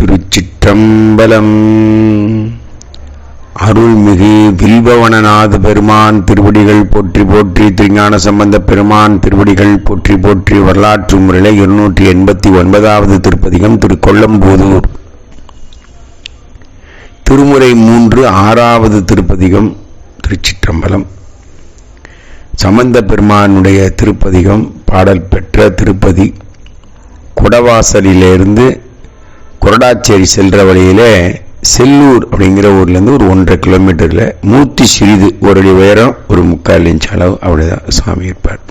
திருச்சிற்றம்பலம். அருள்மிகு வில்பவனநாத பெருமான் திருவடிகள் போற்றி போற்றி திருஞான சம்பந்த பெருமான் திருவடிகள் போற்றி போற்றி வரலாற்று முறையில் இருநூற்றி எண்பத்தி ஒன்பதாவது திருப்பதிகம் திரு கொல்லம்பூதூர் திருமுறை மூன்று ஆறாவது திருப்பதிகம் திருச்சிற்றம்பலம். சம்பந்த பெருமானுடைய திருப்பதிகம் பாடல் பெற்ற திருப்பதி குடவாசலிலிருந்து கொரடாச்சேரி சென்ற வழியிலே செல்லூர் அப்படிங்கிற ஊர்லேருந்து ஒரு ஒன்றரை கிலோமீட்டரில் மூர்த்தி சிறிது ஒரு அடி உயரம் ஒரு முக்கால் இன்ச் அளவு அப்படிதான் சுவாமி இருப்பார்.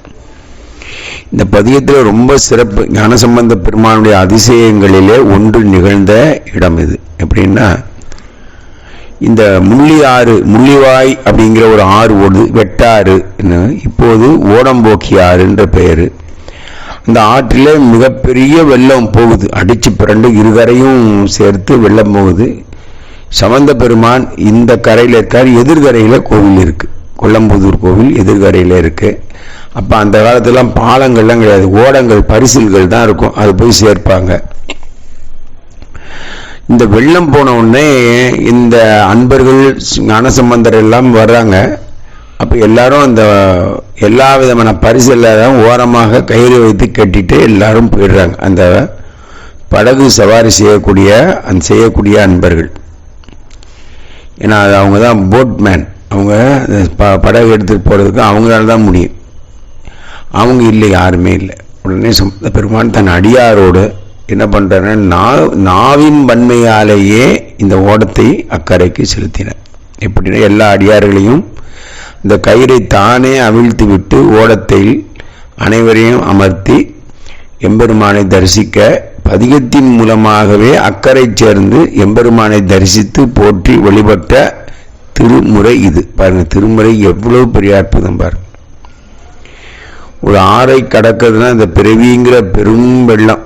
இந்த பதியத்தில் ரொம்ப சிறப்பு ஞானசம்பந்த பெருமானுடைய அதிசயங்களிலே ஒன்று நிகழ்ந்த இடம் இது. எப்படின்னா இந்த முள்ளி ஆறு முள்ளிவாய் அப்படிங்கிற ஒரு ஆறு ஓடுது வெட்டாறு இப்போது ஓடம்போக்கி ஆறுன்ற பெயர். இந்த ஆற்றிலே மிகப்பெரிய வெள்ளம் போகுது. அடிச்சு பிறண்டு இருகரையும் சேர்த்து வெள்ளம் போகுது. சமந்த பெருமான் இந்த கரையில் இருக்கார். எதிர்கரையில் கோவில் இருக்குது கொல்லம்புதூர் கோவில் எதிர்கரையில் இருக்குது அப்போ அந்த காலத்துலாம் பாலங்கள்லாம் கிடையாது. ஓடங்கள் பரிசில்கள் தான் இருக்கும். அது போய் சேர்ப்பாங்க. இந்த வெள்ளம் போன உடனே இந்த அன்பர்கள் ஞானசம்பந்தர் எல்லாம் வர்றாங்க. அப்போ எல்லாரும் அந்த எல்லா விதமான பரிசு எல்லாரும் ஓரமாக கயிறு வைத்து கட்டிட்டு எல்லாரும் போயிடுறாங்க. அந்த படகு சவாரி செய்யக்கூடிய அந்த செய்யக்கூடிய அன்பர்கள். ஏன்னா அது அவங்க தான் போட்மேன் அவங்க ப படகு எடுத்துகிட்டு போகிறதுக்கு அவங்களால தான் முடியும். அவங்க இல்லை யாருமே இல்லை. உடனே சம்பந்த பெருமான் தன் அடியாரோடு என்ன பண்ணுறாருன்னா நா நாவின் வன்மையாலேயே இந்த ஓடத்தை அக்கறைக்கு செலுத்தினார். எப்படின்னா எல்லா அடியார்களையும் இந்த கயிறை தானே அவிழ்த்து விட்டு ஓடத்தில் அனைவரையும் அமர்த்தி எம்பெருமானை தரிசிக்க பதிகத்தின் மூலமாகவே அக்கறை சேர்ந்து எம்பெருமானை தரிசித்து போற்றி வழிபட்ட திருமுறை இது. பாருங்க திருமுறை எவ்வளவு பெரிய அற்புதம் பாருங்க. ஒரு ஆறை கடக்கிறதுனா இந்த பிறவிங்கிற பெரும் வெள்ளம்.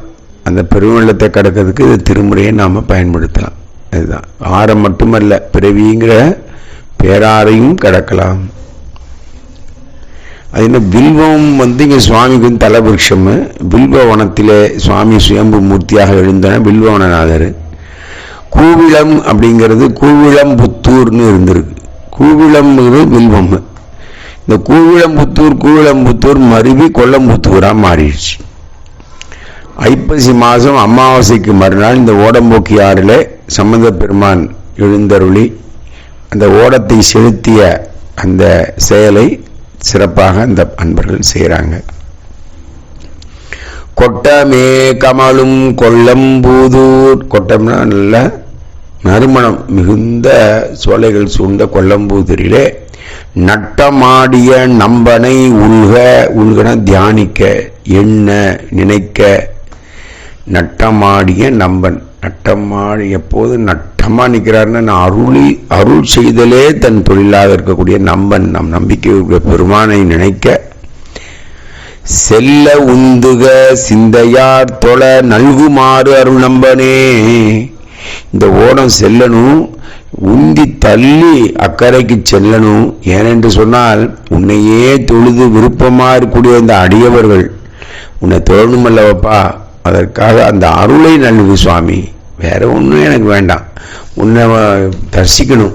அந்த பெருவெள்ளத்தை கடக்கிறதுக்கு இந்த திருமுறையை நாம் பயன்படுத்தலாம். இதுதான் ஆறை மட்டுமல்ல பிறவிங்கிற பேராரையும் கடக்கலாம். அது என்ன வில்வம் வந்து இங்கே சுவாமிக்கு வந்து தலவிருஷம் வில்வவனத்திலே சுவாமி சுயம்பு மூர்த்தியாக எழுந்தன வில்வவனநாதர் கூவிளம் அப்படிங்கிறது கூவிளம் புத்தூர்னு இருந்திருக்கு கூவிளம்ங்கிறது வில்வம் இந்த கூவிளம்புத்தூர் கூவிளம்புத்தூர் மருவி கொல்லம்புத்தூராக மாறிடுச்சு ஐப்பசி மாதம் அமாவாசைக்கு மறுநாள் இந்த ஓடம்போக்கி ஆறில் சம்பந்த பெருமான் எழுந்தருளி அந்த ஓடத்தை செலுத்திய அந்த செயலை சிறப்பாக அந்த அன்பர்கள் செய்கிறாங்க கொட்டமே கமலும் கொல்லம்பூதூர் கொட்டம்னா நல்ல நறுமணம் மிகுந்த சோலைகள் சூழ்ந்த கொல்லம்பூதூரிலே நட்டமாடிய நம்பனை உள்க உள்கன தியானிக்க எண்ண நினைக்க நட்டமாடிய நம்பன். நட்டமாடி எப்போது நட்டமா நான் அருளி அருள் செய்தலே தன் தொழிலாக இருக்கக்கூடிய நம்பன். நம் நம்பிக்கை பெருமானை நினைக்க செல்ல உந்துக சிந்தையார் தொலை நல்குமாறு அருள் நம்பனே. இந்த ஓடம் செல்லணும் உந்தி தள்ளி அக்கறைக்கு செல்லணும். ஏனென்று சொன்னால் உன்னையே தொழுது விருப்பமாக இருக்கக்கூடிய இந்த அடியவர்கள் உன்னை தொழணும் அல்லவப்பா அதற்காக அந்த அருளை நல்கு சுவாமி. வேற ஒன்றும் எனக்கு வேண்டாம். உன்னை தரிசிக்கணும்.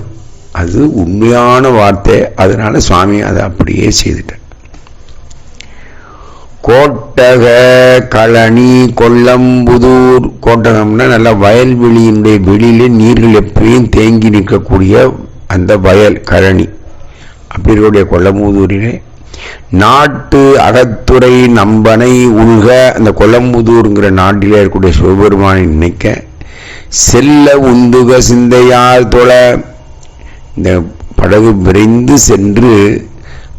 அது உண்மையான வார்த்தை. அதனால சுவாமி அதை அப்படியே செய்துட்டேன் கோட்டக களனி கொல்லம்புதூர். கோட்டகம்னா நல்ல வயல்வெளியினுடைய வெளியிலே நீர்கள் எப்பயும் தேங்கி நிற்கக்கூடிய அந்த வயல் கழனி. அப்படி இருக்கக்கூடிய கொல்லம்புதூரிலே நாட்டு அகத்துறை நம்பனை உள்க அந்த கொல்லம்புதூருங்கிற நாட்டில் இருக்கக்கூடிய சிவபெருமானை நினைக்க செல்ல உந்துக சிந்தையால் தொழ. இந்த படகு விரைந்து சென்று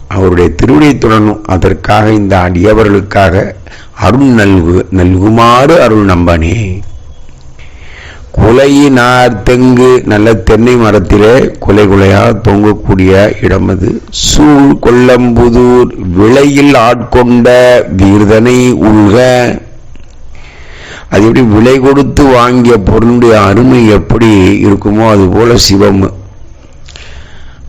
அவருடைய திருவிடை தொடனும் அதற்காக இந்த அடியவர்களுக்காக அருள் நல்கு நல்குமாறு அருள் நம்பனே. குலையினார் தெங்கு நல்ல தென்னை மரத்திலே குலை குலையாக தொங்கக்கூடிய இடம் அது சூழ் கொல்லம்புதூர் விலையில் ஆட்கொண்ட வீர்தனை உள்க. அது எப்படி விலை கொடுத்து வாங்கிய பொருளுடைய அருமை எப்படி இருக்குமோ அது போல சிவம்.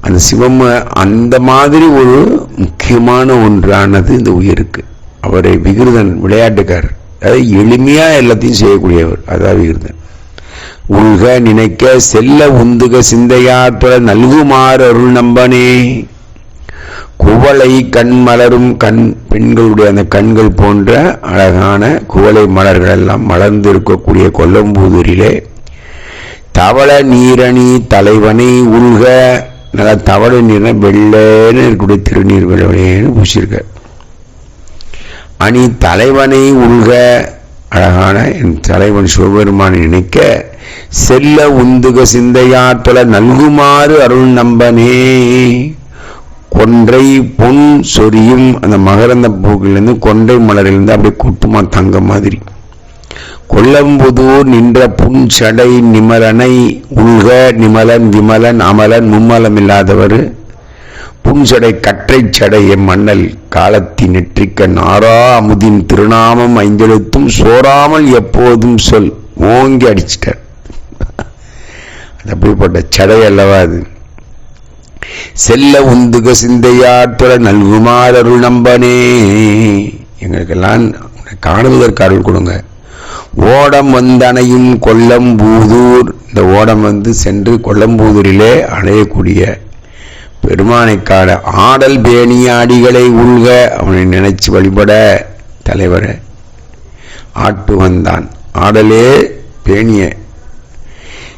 அந்த சிவம் அந்த மாதிரி ஒரு முக்கியமான ஒன்றானது இந்த உயிருக்கு. அவரை விகிருதன் விளையாட்டுக்காரர். அதாவது எளிமையாக எல்லாத்தையும் செய்யக்கூடியவர். அதான் விகிருதன் உள்க நினைக்க செல்ல உந்துக சிந்தையாற்ற நல்குமாறு அருள் நம்பனே. குவளை கண் மலரும் கண் பெண்களுடைய அந்த கண்கள் போன்ற அழகான குவளை மலர்கள் எல்லாம் மலர்ந்து இருக்கக்கூடிய கொல்லம்பூதூரிலே தவள நீரணி தலைவனை உள்க நல்ல தவள நீர் வெள்ளேன்னு இருக்கக்கூடிய திருநீர் வெள்ளவனேன்னு பூசியிருக்க அணி தலைவனை உள்க அழகான என் தலைவன் சிவபெருமானை நினைக்க செல்ல உந்துக சிந்தையாற்றல நல்குமாறு அருள் நம்பனே. கொன்றை பொன் சொரியும் அந்த மகரந்த பூக்கிலிருந்து கொன்றை மலரிலிருந்து அப்படியே குட்டுமா தங்க மாதிரி. கொல்லம்புதூர் நின்ற புன் சடை நிமலனை உள்க நிமலன் விமலன் அமலன் மும்மலம் இல்லாதவர் புன்சடை கற்றைச் சடை எம் மன்னல் காலத்தி நெற்றிக்க நாரா அமுதின் திருநாமம் ஐந்தெழுத்தும் சோறாமல் எப்போதும் சொல். ஓங்கி அடிச்சிட்டார். அது அப்படிப்பட்ட சடை அல்லவா அது? செல்ல உந்துக சிந்தையாற்ற நல்குமார் அருள் நம்பனே. எங்களுக்கெல்லாம் காணுவதற்கு அருள் கொடுங்க. ஓடம் வந்தணையும் கொல்லம்பூதூர். இந்த ஓடம் வந்து சென்று கொல்லம்பூதூரிலே அணையக்கூடிய பெருமானை ஆடல் பேணிய அடிகளை உள்க அவனை நினைச்சு வழிபட தலைவரை. ஆட்டு வந்தான். ஆடலே பேணிய.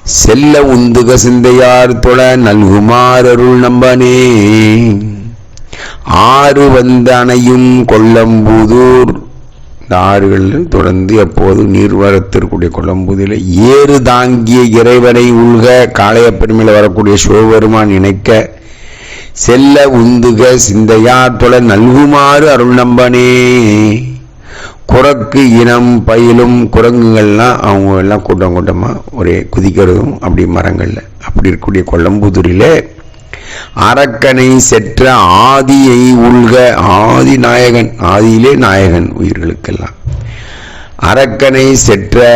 செல்ல உந்துக சிந்தையார் தொழ நல்குமார் அருள் நம்பனே. ஆறு வந்த அணையும் கொல்லம்பூதூர். இந்த ஆறுகள் தொடர்ந்து எப்போது நீர்வரத்திற்குடைய கொல்லம்பூதில் ஏறு தாங்கிய இறைவனை உள்க காளையப்பெருமையில் வரக்கூடிய சிவபெருமான் இணைக்க செல்ல உந்துக சிந்தையார் தொலை நல்குமாறு அருள் நம்பனே. குரக்கு இனம் பயிலும் குரங்குகள்லாம் அவங்க எல்லாம் கூட்டம் கூட்டமாக ஒரே குதிக்கிறதும் அப்படி மரங்களில். அப்படி இருக்கக்கூடிய கொல்லம்புதூரில் அரக்கனை செற்ற ஆதியை உள்க ஆதி நாயகன் ஆதியிலே நாயகன் உயிர்களுக்கெல்லாம். அரக்கனை செற்ற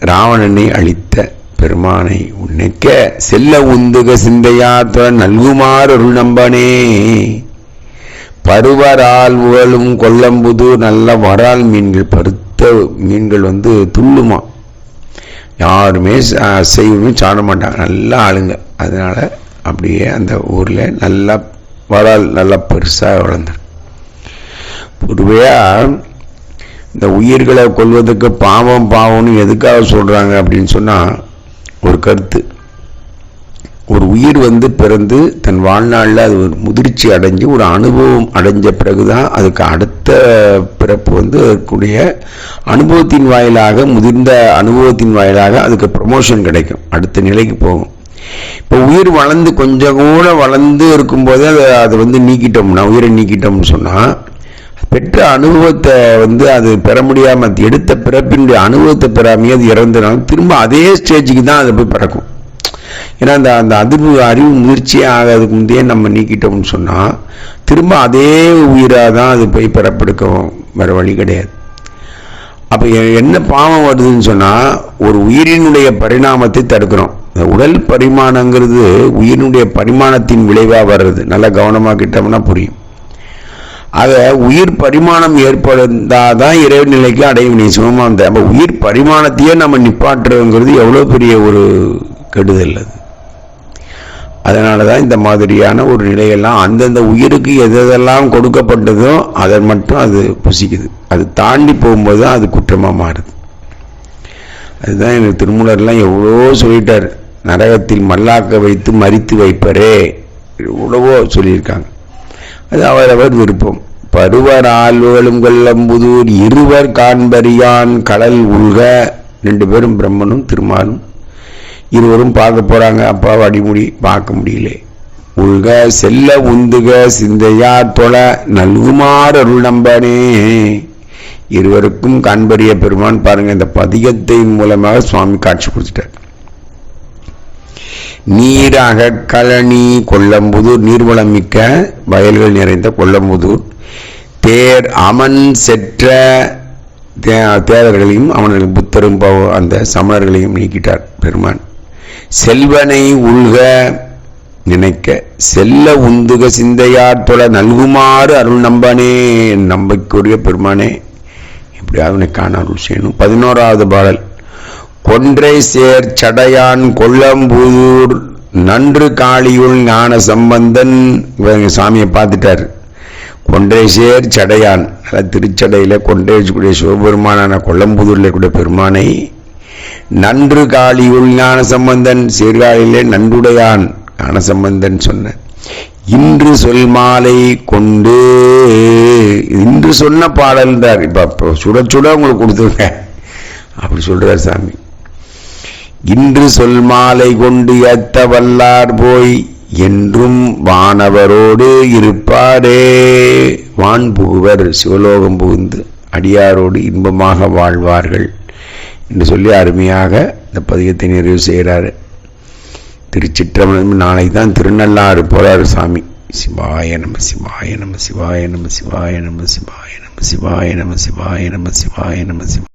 ராவணனை அழித்த பெருமானை உன்னைக்க செல்ல உந்துக சிந்தையாற்ற நல்குமாறு அருள் நம்பனே. பருவரால் உழலும் கொல்லம்புது நல்ல வரால் மீன்கள் பருத்த மீன்கள் வந்து துள்ளுமா. யாருமே செய்வமே சாட மாட்டாங்க நல்லா ஆளுங்க. அதனால அப்படியே அந்த ஊரில் நல்லா வரால் நல்லா பெருசாக வளர்ந்துரு பொதுவையாக இந்த உயிர்களை கொள்வதற்கு பாவம் பாவம்னு எதுக்காக சொல்கிறாங்க அப்படின்னு சொன்னால் ஒரு கருத்து. ஒரு உயிர் வந்து பிறந்து தன் வாழ்நாளில் அது ஒரு முதிர்ச்சி அடைஞ்சு ஒரு அனுபவம் அடைஞ்ச பிறகு தான் அதுக்கு அடுத்த பிறப்பு வந்து அதற்குடைய அனுபவத்தின் வாயிலாக முதிர்ந்த அனுபவத்தின் வாயிலாக அதுக்கு ப்ரமோஷன் கிடைக்கும். அடுத்த நிலைக்கு போகும். இப்போ உயிர் வளர்ந்து கொஞ்சம் கூட வளர்ந்து இருக்கும்போதே அதை அதை வந்து நீக்கிட்டோம்னா உயிரை நீக்கிட்டோம்னு சொன்னால் பெற்ற அனுபவத்தை வந்து அது பெற முடியாமல் எடுத்த பிறப்பினுடைய அனுபவத்தை பெறாமையே அது இறந்துனாலும் திரும்ப அதே ஸ்டேஜுக்கு தான் அது போய் பிறக்கும். ஏன்னா அந்த அந்த அதிர்வு அறிவு முயற்சியே ஆகாதுக்கு முந்தையே நம்ம நீக்கிட்டோம்னு சொன்னால் திரும்ப அதே உயிராக தான் அது போய் பிறப்பெடுக்கும். வேறு வழி கிடையாது. அப்போ என்ன பாவம் வருதுன்னு சொன்னால் ஒரு உயிரினுடைய பரிணாமத்தை தடுக்கிறோம். இந்த உடல் பரிமாணங்கிறது உயிரினுடைய பரிமாணத்தின் விளைவாக வர்றது. நல்லா கவனமாக கிட்டோம்னா புரியும். அதை உயிர் பரிமாணம் ஏற்படுத்தாதான் இறைவநிலைக்கு அடையும். நீ சுகமாக இருந்த. அப்போ உயிர் பரிமாணத்தையே நம்ம நிப்பாட்டுறதுங்கிறது எவ்வளோ பெரிய ஒரு கெடுதல் அது. அதனால தான் இந்த மாதிரியான ஒரு நிலையெல்லாம் அந்தந்த உயிருக்கு எதெல்லாம் கொடுக்கப்பட்டதோ அதை மட்டும் அது புசிக்குது. அது தாண்டி போகும்போது தான் அது குற்றமாக மாறுது. அதுதான் எனக்கு திருமூலர்லாம் எவ்வளோ சொல்லிட்டார். நரகத்தில் மல்லாக்க வைத்து மறித்து வைப்பரே. எவ்வளவோ சொல்லியிருக்காங்க. அது அவரவர் விருப்பம். பருவர் ஆழ்வுகளும் கொல்லம்புதூர் இருவர் காண்பரியான் கடல் உள்க. ரெண்டு பேரும் பிரம்மனும் திருமாலும். இருவரும் பார்க்க போறாங்க. அப்பா அடிமுடி பார்க்க முடியல. உள்க செல்ல உந்துக சிந்தையா தொழ நல்குமாறு அருள் நம்பனே. இருவருக்கும் காண்பரிய பெருமான் பாருங்க இந்த பதிகத்தின் மூலமாக சுவாமி காட்சி கொடுத்துட்டார். நீராக கழனி கொல்லம்புதூர் நீர்வளம் மிக்க வயல்கள் நிறைந்த கொல்லம்புதூர். தேர் அமன் செற்ற தேவர்களையும் அவனுக்கு புத்தரும் அந்த சமணர்களையும் நீக்கிட்டார் பெருமான். செல்வனை உள்க நினைக்க செல்ல உந்துக சிந்தையாற்றொல நல்குமாறு அருள் நம்பனே நம்பிக்கையுரிய பெருமானே. இப்படியாவது அவனை காண அருள் செய்யணும். பதினோராவது பாடல். கொன்றை சேர் சடையான் கொல்லம்புதூர் நன்று காளியுள் ஞான சம்பந்தன். இவங்க சாமியை பார்த்துட்டார். கொன்றை சேர் சடையான். திருச்சடையில் திருச்சடையில சிவபெருமானான கொல்லம்புதூரில் கூட பெருமானை. நன்று காளியுள் ஞான சம்பந்தன். சீர்காழியிலே நன்றுடையான் ஞான சம்பந்தன் சொன்ன இன்று சொல் மாலை கொண்டு இன்று சொன்ன பாடல்ன்றார் இப்ப இப்போ சுட சுட உங்களுக்கு கொடுத்துருங்க. அப்படி சொல்றார் சாமி. இன்று சொல் மாலை கொண்டு ஏத்த வல்லார் போய் என்றும் வானவரோடு இருப்பாரே. வான் புகுவர் சிவலோகம் புகுந்து அடியாரோடு இன்பமாக வாழ்வார்கள் என்று சொல்லி அருமையாக இந்த பதிகத்தை நிறைவு செய்கிறார். திருச்சிற்றம்பலம் நாளை தான் திருநள்ளாறு போறார் சாமி. சிவாய நம சிவாய நம சிவாய நம சிவாய நம சிவாய நம சிவாய நம சிவாய நம சிவாய நம சிவாய